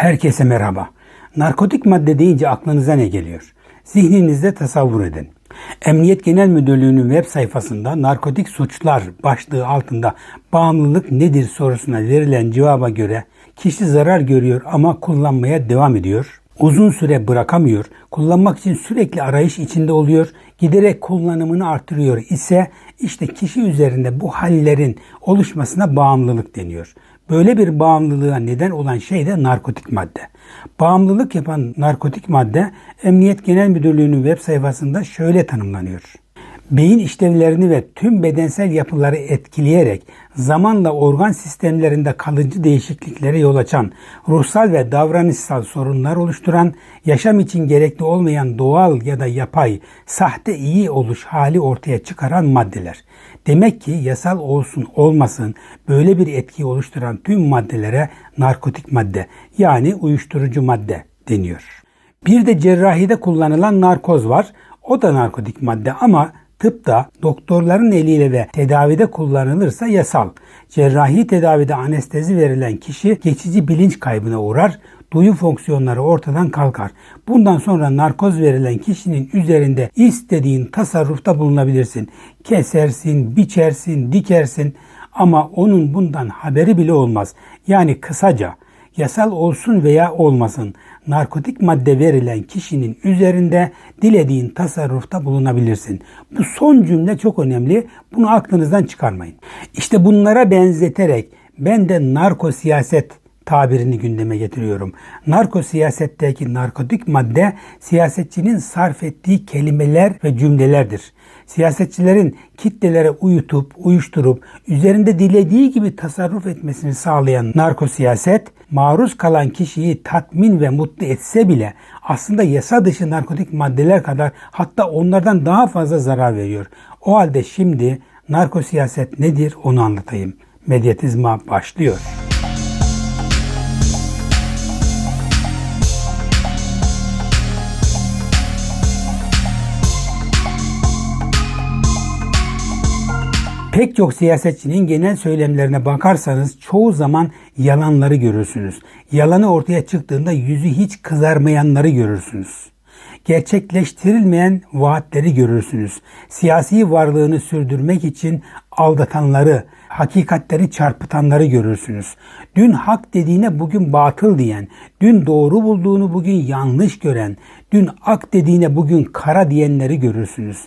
Herkese merhaba. Narkotik madde deyince aklınıza ne geliyor? Zihninizde tasavvur edin. Emniyet Genel Müdürlüğü'nün web sayfasında narkotik suçlar başlığı altında bağımlılık nedir sorusuna verilen cevaba göre kişi zarar görüyor ama kullanmaya devam ediyor. Uzun süre bırakamıyor, kullanmak için sürekli arayış içinde oluyor, giderek kullanımını artırıyor ise işte kişi üzerinde bu hallerin oluşmasına bağımlılık deniyor. Böyle bir bağımlılığa neden olan şey de narkotik madde. Bağımlılık yapan narkotik madde Emniyet Genel Müdürlüğü'nün web sayfasında şöyle tanımlanıyor. Beyin işlevlerini ve tüm bedensel yapıları etkileyerek zamanla organ sistemlerinde kalıcı değişikliklere yol açan, ruhsal ve davranışsal sorunlar oluşturan, yaşam için gerekli olmayan doğal ya da yapay, sahte iyi oluş hali ortaya çıkaran maddeler. Demek ki yasal olsun olmasın böyle bir etkiyi oluşturan tüm maddelere narkotik madde yani uyuşturucu madde deniyor. Bir de cerrahide kullanılan narkoz var. O da narkotik madde ama tıpta doktorların eliyle ve tedavide kullanılırsa yasal. Cerrahi tedavide anestezi verilen kişi geçici bilinç kaybına uğrar, duyu fonksiyonları ortadan kalkar. Bundan sonra narkoz verilen kişinin üzerinde istediğin tasarrufta bulunabilirsin. Kesersin, biçersin, dikersin ama onun bundan haberi bile olmaz. Yani kısaca yasal olsun veya olmasın narkotik madde verilen kişinin üzerinde dilediğin tasarrufta bulunabilirsin. Bu son cümle çok önemli. Bunu aklınızdan çıkarmayın. İşte bunlara benzeterek ben de narko siyaset tabirini gündeme getiriyorum. Narko siyasetteki narkotik madde siyasetçinin sarf ettiği kelimeler ve cümlelerdir. Siyasetçilerin kitlelere uyutup, uyuşturup, üzerinde dilediği gibi tasarruf etmesini sağlayan narko siyaset, maruz kalan kişiyi tatmin ve mutlu etse bile aslında yasa dışı narkotik maddeler kadar hatta onlardan daha fazla zarar veriyor. O halde şimdi narko siyaset nedir onu anlatayım. Medyatizma başlıyor. Pek çok siyasetçinin genel söylemlerine bakarsanız çoğu zaman yalanları görürsünüz. Yalanı ortaya çıktığında yüzü hiç kızarmayanları görürsünüz. Gerçekleştirilmeyen vaatleri görürsünüz. Siyasi varlığını sürdürmek için aldatanları, hakikatleri çarpıtanları görürsünüz. Dün hak dediğine bugün batıl diyen, dün doğru bulduğunu bugün yanlış gören, dün ak dediğine bugün kara diyenleri görürsünüz.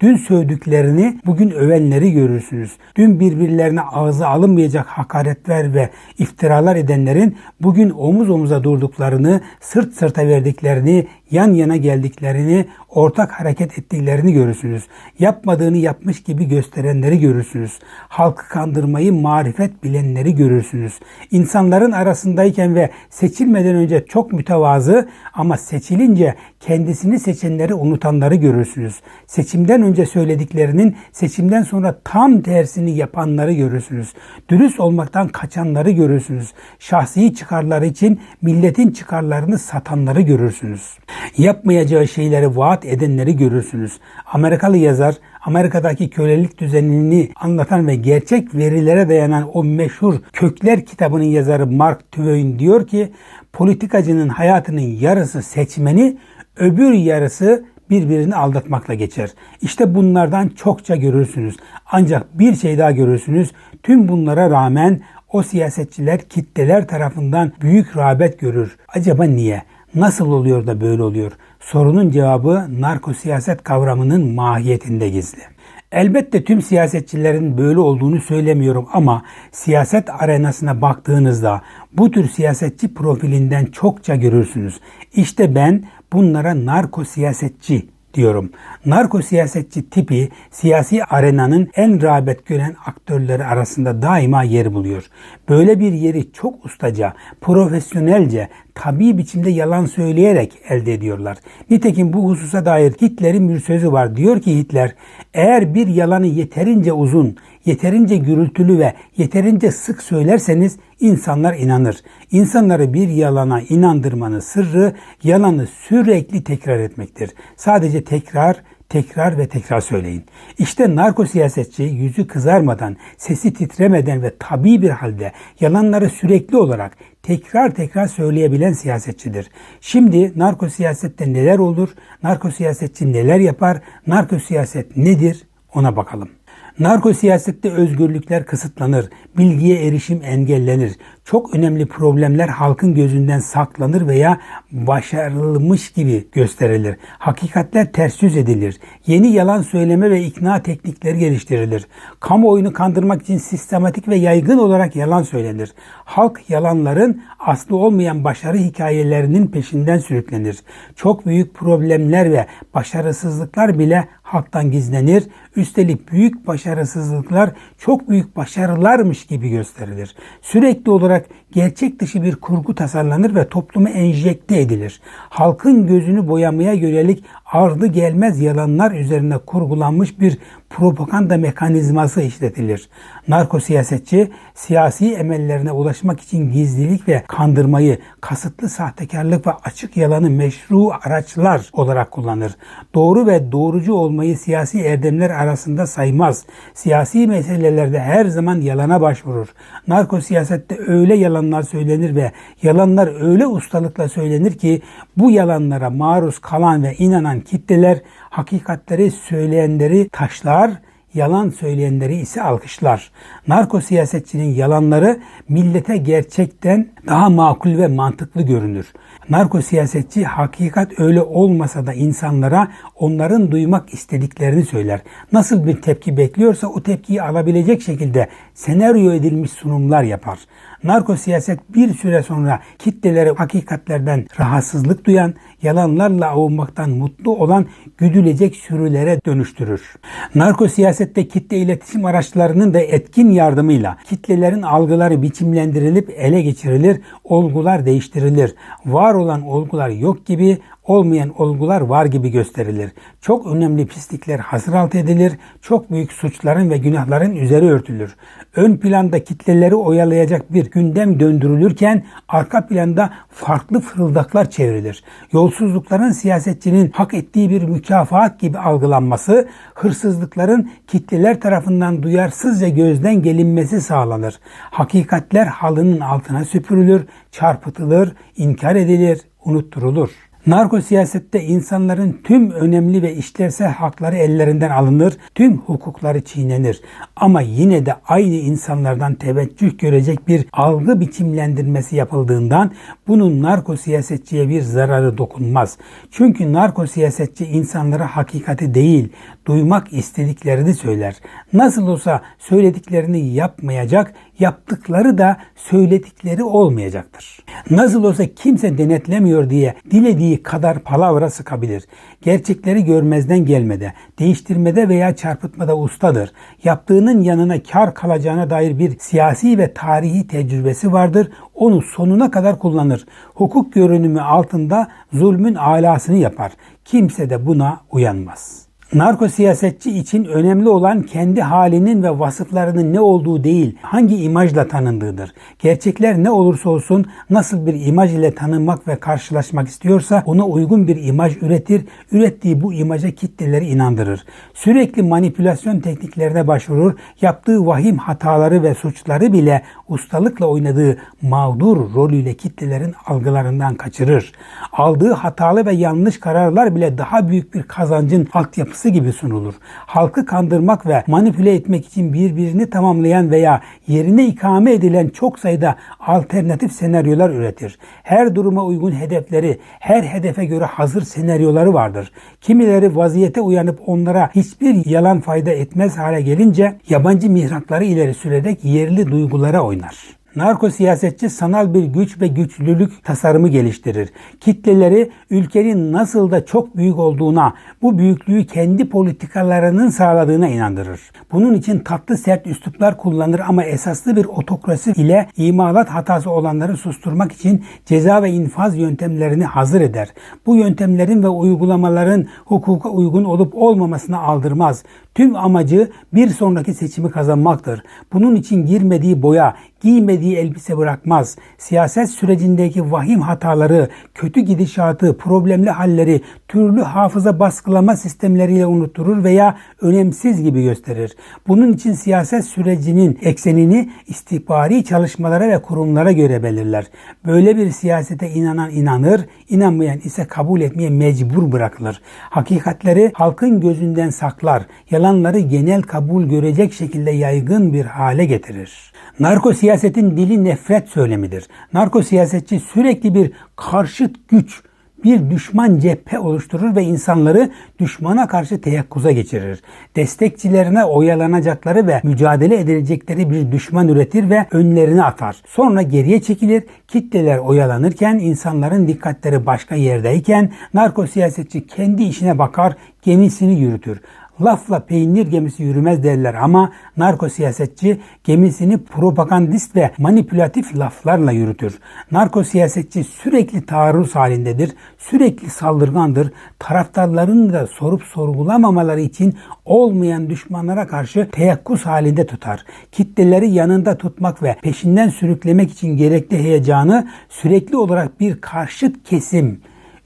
Dün sövdüklerini bugün övenleri görürsünüz. Dün birbirlerine ağza alınmayacak hakaretler ve iftiralar edenlerin bugün omuz omuza durduklarını, sırt sırta verdiklerini, yan yana geldiklerini, ortak hareket ettiklerini görürsünüz. Yapmadığını yapmış gibi gösterenleri görürsünüz. Halkı kandırmayı marifet bilenleri görürsünüz. İnsanların arasındayken ve seçilmeden önce çok mütevazı ama seçilince kendisini seçenleri unutanları görürsünüz. Seçimden önce söylediklerinin seçimden sonra tam tersini yapanları görürsünüz. Dürüst olmaktan kaçanları görürsünüz. Şahsi çıkarları için milletin çıkarlarını satanları görürsünüz. Yapmayacağı şeyleri vaat edenleri görürsünüz. Amerikalı yazar Amerika'daki kölelik düzenini anlatan ve gerçek verilere dayanan o meşhur Kökler kitabının yazarı Mark Twain diyor ki politikacının hayatının yarısı seçmeni, öbür yarısı birbirini aldatmakla geçer. İşte bunlardan çokça görürsünüz. Ancak bir şey daha görürsünüz. Tüm bunlara rağmen o siyasetçiler kitleler tarafından büyük rağbet görür. Acaba niye? Nasıl oluyor da böyle oluyor? Sorunun cevabı narko siyaset kavramının mahiyetinde gizli. Elbette tüm siyasetçilerin böyle olduğunu söylemiyorum ama siyaset arenasına baktığınızda bu tür siyasetçi profilinden çokça görürsünüz. İşte ben bunlara narko siyasetçi diyorum. Narko siyasetçi tipi siyasi arenanın en rağbet gören aktörleri arasında daima yer buluyor. Böyle bir yeri çok ustaca, profesyonelce, tabi biçimde yalan söyleyerek elde ediyorlar. Nitekim bu hususa dair Hitler'in bir sözü var. Diyor ki Hitler, eğer bir yalanı yeterince uzun, yeterince gürültülü ve yeterince sık söylerseniz insanlar inanır. İnsanları bir yalana inandırmanın sırrı yalanı sürekli tekrar etmektir. Sadece tekrar, tekrar ve tekrar söyleyin. İşte narko siyasetçi yüzü kızarmadan, sesi titremeden ve tabi bir halde yalanları sürekli olarak tekrar tekrar söyleyebilen siyasetçidir. Şimdi narko siyasette neler olur, narko siyasetçi neler yapar, narko siyaset nedir ona bakalım. Narko siyasette özgürlükler kısıtlanır, bilgiye erişim engellenir. Çok önemli problemler halkın gözünden saklanır veya başarılmış gibi gösterilir. Hakikatler ters yüz edilir. Yeni yalan söyleme ve ikna teknikleri geliştirilir. Kamuoyunu kandırmak için sistematik ve yaygın olarak yalan söylenir. Halk yalanların aslı olmayan başarı hikayelerinin peşinden sürüklenir. Çok büyük problemler ve başarısızlıklar bile halktan gizlenir. Üstelik büyük başarısızlıklar çok büyük başarılarmış gibi gösterilir. Sürekli olarak gerçek dışı bir kurgu tasarlanır ve topluma enjekte edilir. Halkın gözünü boyamaya yönelik ardı gelmez yalanlar üzerine kurgulanmış bir propaganda mekanizması işletilir. Narko siyasetçi siyasi emellerine ulaşmak için gizlilik ve kandırmayı, kasıtlı sahtekarlık ve açık yalanı meşru araçlar olarak kullanır. Doğru ve doğrucu olmayı siyasi erdemler arasında saymaz. Siyasi meselelerde her zaman yalana başvurur. Narko siyasette öyle yalanlar söylenir ve yalanlar öyle ustalıkla söylenir ki bu yalanlara maruz kalan ve inanan kitleler hakikatleri söyleyenleri taşlar, yalan söyleyenleri ise alkışlar. Narko siyasetçinin yalanları millete gerçekten daha makul ve mantıklı görünür. Narko siyasetçi hakikat öyle olmasa da insanlara onların duymak istediklerini söyler. Nasıl bir tepki bekliyorsa o tepkiyi alabilecek şekilde senaryo edilmiş sunumlar yapar. Narko siyaset bir süre sonra kitleleri hakikatlerden rahatsızlık duyan, yalanlarla avunmaktan mutlu olan güdülecek sürülere dönüştürür. Narko siyasette kitle iletişim araçlarının da etkin yardımıyla kitlelerin algıları biçimlendirilip ele geçirilir, olgular değiştirilir. Var olan olgular yok gibi olmayan olgular var gibi gösterilir. Çok önemli pislikler hasır edilir, çok büyük suçların ve günahların üzeri örtülür. Ön planda kitleleri oyalayacak bir gündem döndürülürken arka planda farklı fırıldaklar çevrilir. Yolsuzlukların siyasetçinin hak ettiği bir mükafat gibi algılanması, hırsızlıkların kitleler tarafından duyarsızca gözden gelinmesi sağlanır. Hakikatler halının altına süpürülür, çarpıtılır, inkar edilir, unutturulur. Narko siyasette insanların tüm önemli ve işlevsel hakları ellerinden alınır, tüm hukukları çiğnenir. Ama yine de aynı insanlardan teveccüh görecek bir algı biçimlendirmesi yapıldığından bunun narko siyasetçiye bir zararı dokunmaz. Çünkü narko siyasetçi insanlara hakikati değil, duymak istediklerini söyler. Nasıl olsa söylediklerini yapmayacak, yaptıkları da söyledikleri olmayacaktır. Nasıl olsa kimse denetlemiyor diye dilediği kadar palavra sıkabilir. Gerçekleri görmezden gelmede, değiştirmede veya çarpıtmada ustadır. Yaptığının yanına kar kalacağına dair bir siyasi ve tarihi tecrübesi vardır. Onu sonuna kadar kullanır. Hukuk görünümü altında zulmün alasını yapar. Kimse de buna uyanmaz. Narko siyasetçi için önemli olan kendi halinin ve vasıflarının ne olduğu değil, hangi imajla tanındığıdır. Gerçekler ne olursa olsun nasıl bir imaj ile tanınmak ve karşılaşmak istiyorsa ona uygun bir imaj üretir, ürettiği bu imaja kitleleri inandırır. Sürekli manipülasyon tekniklerine başvurur, yaptığı vahim hataları ve suçları bile ustalıkla oynadığı mağdur rolüyle kitlelerin algılarından kaçırır. Aldığı hatalı ve yanlış kararlar bile daha büyük bir kazancın altyapısı şansı gibi sunulur. Halkı kandırmak ve manipüle etmek için birbirini tamamlayan veya yerine ikame edilen çok sayıda alternatif senaryolar üretir. Her duruma uygun hedefleri, her hedefe göre hazır senaryoları vardır. Kimileri vaziyete uyanıp onlara hiçbir yalan fayda etmez hale gelince yabancı mihrakları ileri sürerek yerli duygulara oynar. Narko siyasetçi sanal bir güç ve güçlülük tasarımı geliştirir. Kitleleri ülkenin nasıl da çok büyük olduğuna, bu büyüklüğü kendi politikalarının sağladığına inandırır. Bunun için tatlı sert üsluplar kullanır ama esaslı bir otokrasi ile imalat hatası olanları susturmak için ceza ve infaz yöntemlerini hazır eder. Bu yöntemlerin ve uygulamaların hukuka uygun olup olmamasına aldırmaz. Tüm amacı bir sonraki seçimi kazanmaktır. Bunun için girmediği boya, giymediği elbise bırakmaz. Siyaset sürecindeki vahim hataları, kötü gidişatı, problemli halleri türlü hafıza baskılama sistemleriyle unutturur veya önemsiz gibi gösterir. Bunun için siyaset sürecinin eksenini istihbari çalışmalara ve kurumlara göre belirler. Böyle bir siyasete inanan inanır, inanmayan ise kabul etmeye mecbur bırakılır. Hakikatleri halkın gözünden saklar, yalanları genel kabul görecek şekilde yaygın bir hale getirir. Narko siyasetin dili nefret söylemidir. Narko siyasetçi sürekli bir karşıt güç, bir düşman cephe oluşturur ve insanları düşmana karşı teyakkuza geçirir. Destekçilerine oyalanacakları ve mücadele edilecekleri bir düşman üretir ve önlerine atar. Sonra geriye çekilir, kitleler oyalanırken, insanların dikkatleri başka yerdeyken narko siyasetçi kendi işine bakar, gemisini yürütür. Lafla peynir gemisi yürümez derler ama narko siyasetçi gemisini propagandist ve manipülatif laflarla yürütür. Narko siyasetçi sürekli taarruz halindedir, sürekli saldırgandır. Taraftarlarını da sorup sorgulamamaları için olmayan düşmanlara karşı teyakkuz halinde tutar. Kitleleri yanında tutmak ve peşinden sürüklemek için gerekli heyecanı sürekli olarak bir karşıt kesim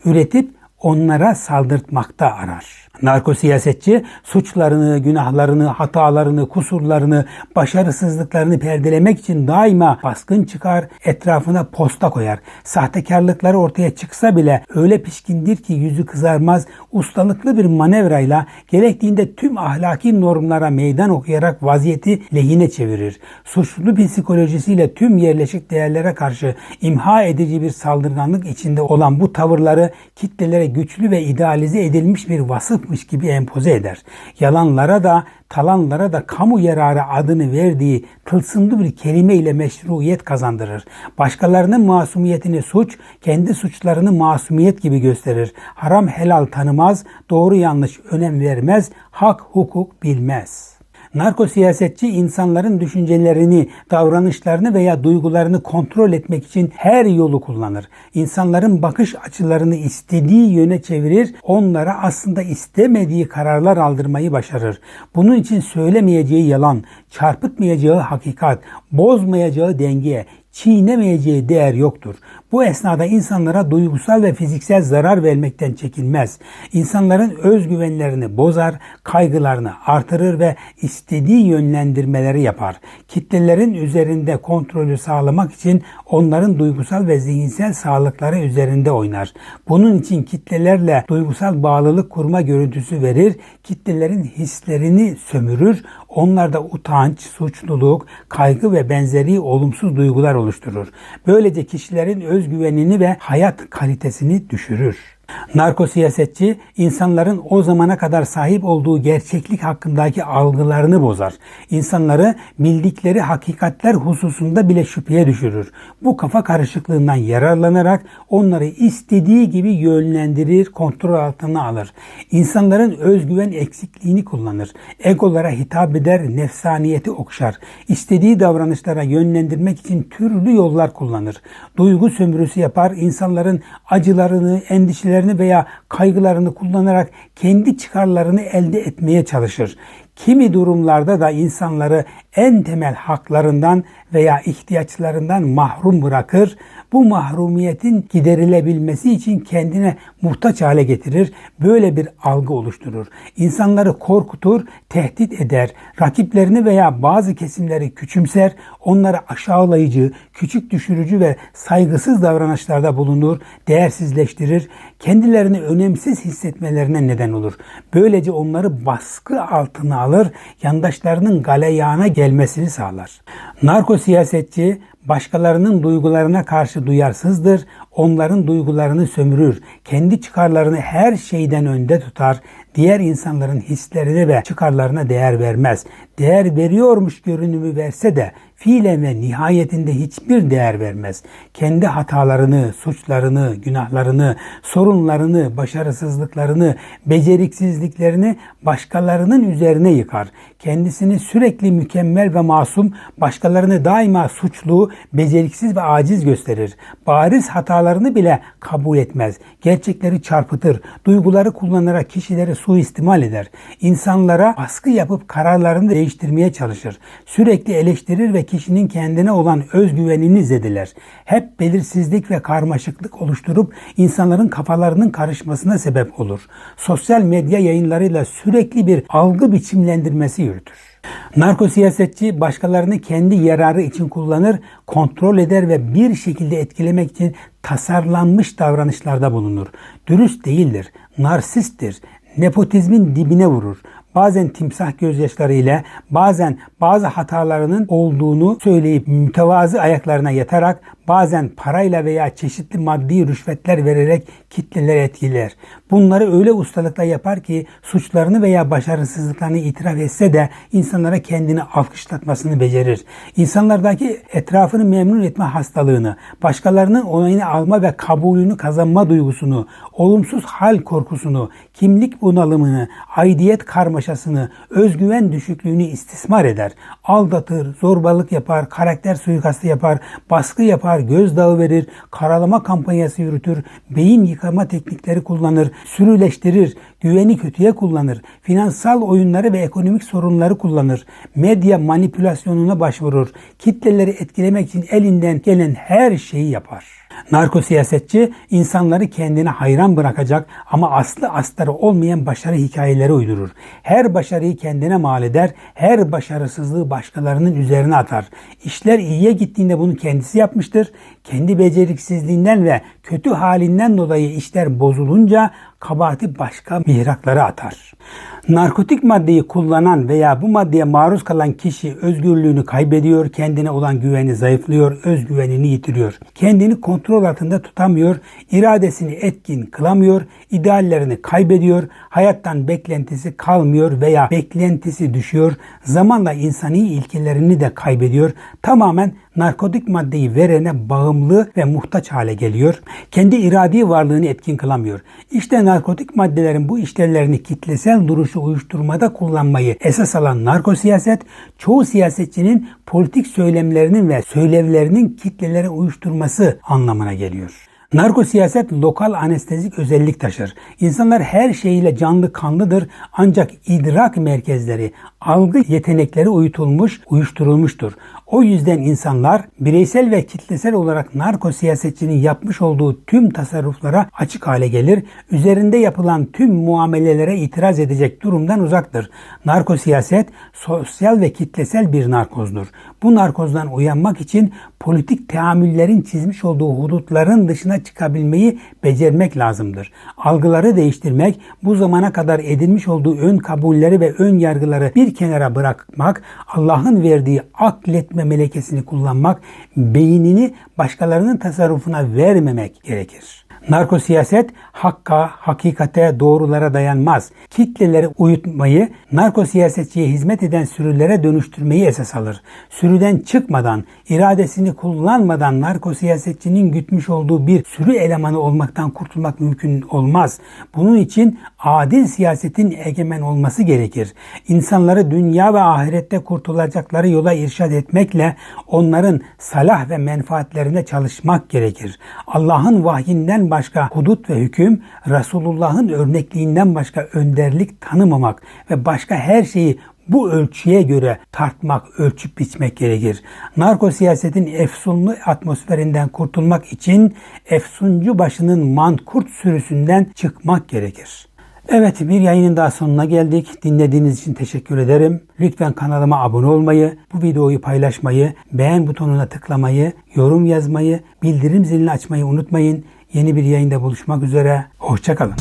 üretip onlara saldırtmakta arar. Narko siyasetçi suçlarını, günahlarını, hatalarını, kusurlarını, başarısızlıklarını perdelemek için daima baskın çıkar, etrafına posta koyar. Sahtekarlıkları ortaya çıksa bile öyle pişkindir ki yüzü kızarmaz, ustalıklı bir manevrayla gerektiğinde tüm ahlaki normlara meydan okuyarak vaziyeti lehine çevirir. Suçlu psikolojisiyle tüm yerleşik değerlere karşı imha edici bir saldırganlık içinde olan bu tavırları kitlelere güçlü ve idealize edilmiş bir vasıf yapmış gibi empoze eder. Yalanlara da talanlara da kamu yararı adını verdiği tılsımlı bir kelime ile meşruiyet kazandırır. Başkalarının masumiyetini suç, kendi suçlarını masumiyet gibi gösterir. Haram helal tanımaz, doğru yanlış önem vermez, hak hukuk bilmez.'' Narko siyasetçi insanların düşüncelerini, davranışlarını veya duygularını kontrol etmek için her yolu kullanır. İnsanların bakış açılarını istediği yöne çevirir, onlara aslında istemediği kararlar aldırmayı başarır. Bunun için söylemeyeceği yalan, çarpıtmayacağı hakikat, bozmayacağı denge, çiğnemeyeceği değer yoktur. Bu esnada insanlara duygusal ve fiziksel zarar vermekten çekinmez. İnsanların özgüvenlerini bozar, kaygılarını artırır ve istediği yönlendirmeleri yapar. Kitlelerin üzerinde kontrolü sağlamak için onların duygusal ve zihinsel sağlıkları üzerinde oynar. Bunun için kitlelerle duygusal bağlılık kurma görüntüsü verir, kitlelerin hislerini sömürür, onlarda utanç, suçluluk, kaygı ve benzeri olumsuz duygular oluşturur. Böylece kişilerin özgüvenini ve hayat kalitesini düşürür. Narko siyasetçi insanların o zamana kadar sahip olduğu gerçeklik hakkındaki algılarını bozar. İnsanları bildikleri hakikatler hususunda bile şüpheye düşürür. Bu kafa karışıklığından yararlanarak onları istediği gibi yönlendirir, kontrol altına alır. İnsanların özgüven eksikliğini kullanır. Egolara hitap eder, nefsaniyeti okşar. İstediği davranışlara yönlendirmek için türlü yollar kullanır. Duygu sömürüsü yapar, insanların acılarını, endişelerini düşüncelerini veya kaygılarını kullanarak kendi çıkarlarını elde etmeye çalışır. Kimi durumlarda da insanları en temel haklarından veya ihtiyaçlarından mahrum bırakır. Bu mahrumiyetin giderilebilmesi için kendine muhtaç hale getirir. Böyle bir algı oluşturur. İnsanları korkutur, tehdit eder. Rakiplerini veya bazı kesimleri küçümser. Onları aşağılayıcı, küçük düşürücü ve saygısız davranışlarda bulunur, değersizleştirir. Kendilerini önemsiz hissetmelerine neden olur. Böylece onları baskı altına alır, yandaşlarının galeyana gelmesini sağlar. Narko siyasetçi başkalarının duygularına karşı duyarsızdır, onların duygularını sömürür, kendi çıkarlarını her şeyden önde tutar, diğer insanların hislerine ve çıkarlarına değer vermez. Değer veriyormuş görünümü verse de fiilen ve nihayetinde hiçbir değer vermez. Kendi hatalarını, suçlarını, günahlarını, sorunlarını, başarısızlıklarını, beceriksizliklerini başkalarının üzerine yıkar. Kendisini sürekli mükemmel ve masum, başkalarını daima suçlu, beceriksiz ve aciz gösterir. Bariz hatalar hatalarını bile kabul etmez. Gerçekleri çarpıtır. Duyguları kullanarak kişileri suistimal eder. İnsanlara baskı yapıp kararlarını değiştirmeye çalışır. Sürekli eleştirir ve kişinin kendine olan özgüvenini zedeler. Hep belirsizlik ve karmaşıklık oluşturup insanların kafalarının karışmasına sebep olur. Sosyal medya yayınlarıyla sürekli bir algı biçimlendirmesi yürütür. Narko siyasetçi başkalarını kendi yararı için kullanır, kontrol eder ve bir şekilde etkilemek için tasarlanmış davranışlarda bulunur. Dürüst değildir, narsisttir, nepotizmin dibine vurur. Bazen timsah gözyaşları bazen bazı hatalarının olduğunu söyleyip mütevazı ayaklarına yatarak bazen parayla veya çeşitli maddi rüşvetler vererek kitleleri etkiler. Bunları öyle ustalıkla yapar ki suçlarını veya başarısızlıklarını itiraf etse de insanlara kendini alkışlatmasını becerir. İnsanlardaki etrafını memnun etme hastalığını, başkalarının onayını alma ve kabulünü kazanma duygusunu, olumsuz hal korkusunu, kimlik bunalımını, aidiyet karmaşasını, özgüven düşüklüğünü istismar eder. Aldatır, zorbalık yapar, karakter suikastı yapar, baskı yapar, gözdağı verir, karalama kampanyası yürütür, beyin yıkama teknikleri kullanır, sürüleştirir, güveni kötüye kullanır, finansal oyunları ve ekonomik sorunları kullanır, medya manipülasyonuna başvurur, kitleleri etkilemek için elinden gelen her şeyi yapar. Narko siyasetçi insanları kendine hayran bırakacak ama aslı astarı olmayan başarı hikayeleri uydurur. Her başarıyı kendine mal eder, her başarısızlığı başkalarının üzerine atar. İşler iyiye gittiğinde bunu kendisi yapmıştır. Kendi beceriksizliğinden ve kötü halinden dolayı işler bozulunca kabahati başka mihraklara atar. Narkotik maddeyi kullanan veya bu maddeye maruz kalan kişi özgürlüğünü kaybediyor, kendine olan güveni zayıflıyor, özgüvenini yitiriyor. Kendini kontrol altında tutamıyor, iradesini etkin kılamıyor, ideallerini kaybediyor, hayattan beklentisi kalmıyor veya beklentisi düşüyor, zamanla insani ilkelerini de kaybediyor. Tamamen narkotik maddeyi verene bağımlı ve muhtaç hale geliyor. Kendi iradi varlığını etkin kılamıyor. İşte narkotik maddelerin bu işlevlerini kitlesel duruşu uyuşturmada kullanmayı esas alan narko siyaset, çoğu siyasetçinin politik söylemlerinin ve söylevlerinin kitlelere uyuşturması anlamına geliyor. Narko siyaset lokal anestezik özellik taşır. İnsanlar her şeyiyle canlı kanlıdır ancak idrak merkezleri, algı yetenekleri uyutulmuş, uyuşturulmuştur. O yüzden insanlar bireysel ve kitlesel olarak narko siyasetçinin yapmış olduğu tüm tasarruflara açık hale gelir. Üzerinde yapılan tüm muamelelere itiraz edecek durumdan uzaktır. Narko siyaset sosyal ve kitlesel bir narkozdur. Bu narkozdan uyanmak için politik teamüllerin çizmiş olduğu hudutların dışına çıkabilmeyi becermek lazımdır. Algıları değiştirmek, bu zamana kadar edinmiş olduğu ön kabulleri ve ön yargıları bir kenara bırakmak, Allah'ın verdiği akletme melekesini kullanmak, beynini başkalarının tasarrufuna vermemek gerekir. Narko siyaset hakka, hakikate, doğrulara dayanmaz. Kitleleri uyutmayı, narko siyasetçiye hizmet eden sürülere dönüştürmeyi esas alır. Sürüden çıkmadan, iradesini kullanmadan narko siyasetçinin gütmüş olduğu bir sürü elemanı olmaktan kurtulmak mümkün olmaz. Bunun için adil siyasetin egemen olması gerekir. İnsanları dünya ve ahirette kurtulacakları yola irşad etmekle onların salah ve menfaatlerine çalışmak gerekir. Allah'ın vahyinden başka hudut ve hüküm, Resulullah'ın örnekliğinden başka önderlik tanımamak ve başka her şeyi bu ölçüye göre tartmak, ölçüp biçmek gerekir. Narko siyasetin efsunlu atmosferinden kurtulmak için efsuncu başının mankurt sürüsünden çıkmak gerekir. Evet bir yayının daha sonuna geldik. Dinlediğiniz için teşekkür ederim. Lütfen kanalıma abone olmayı, bu videoyu paylaşmayı, beğen butonuna tıklamayı, yorum yazmayı, bildirim zilini açmayı unutmayın. Yeni bir yayında buluşmak üzere. Hoşçakalın.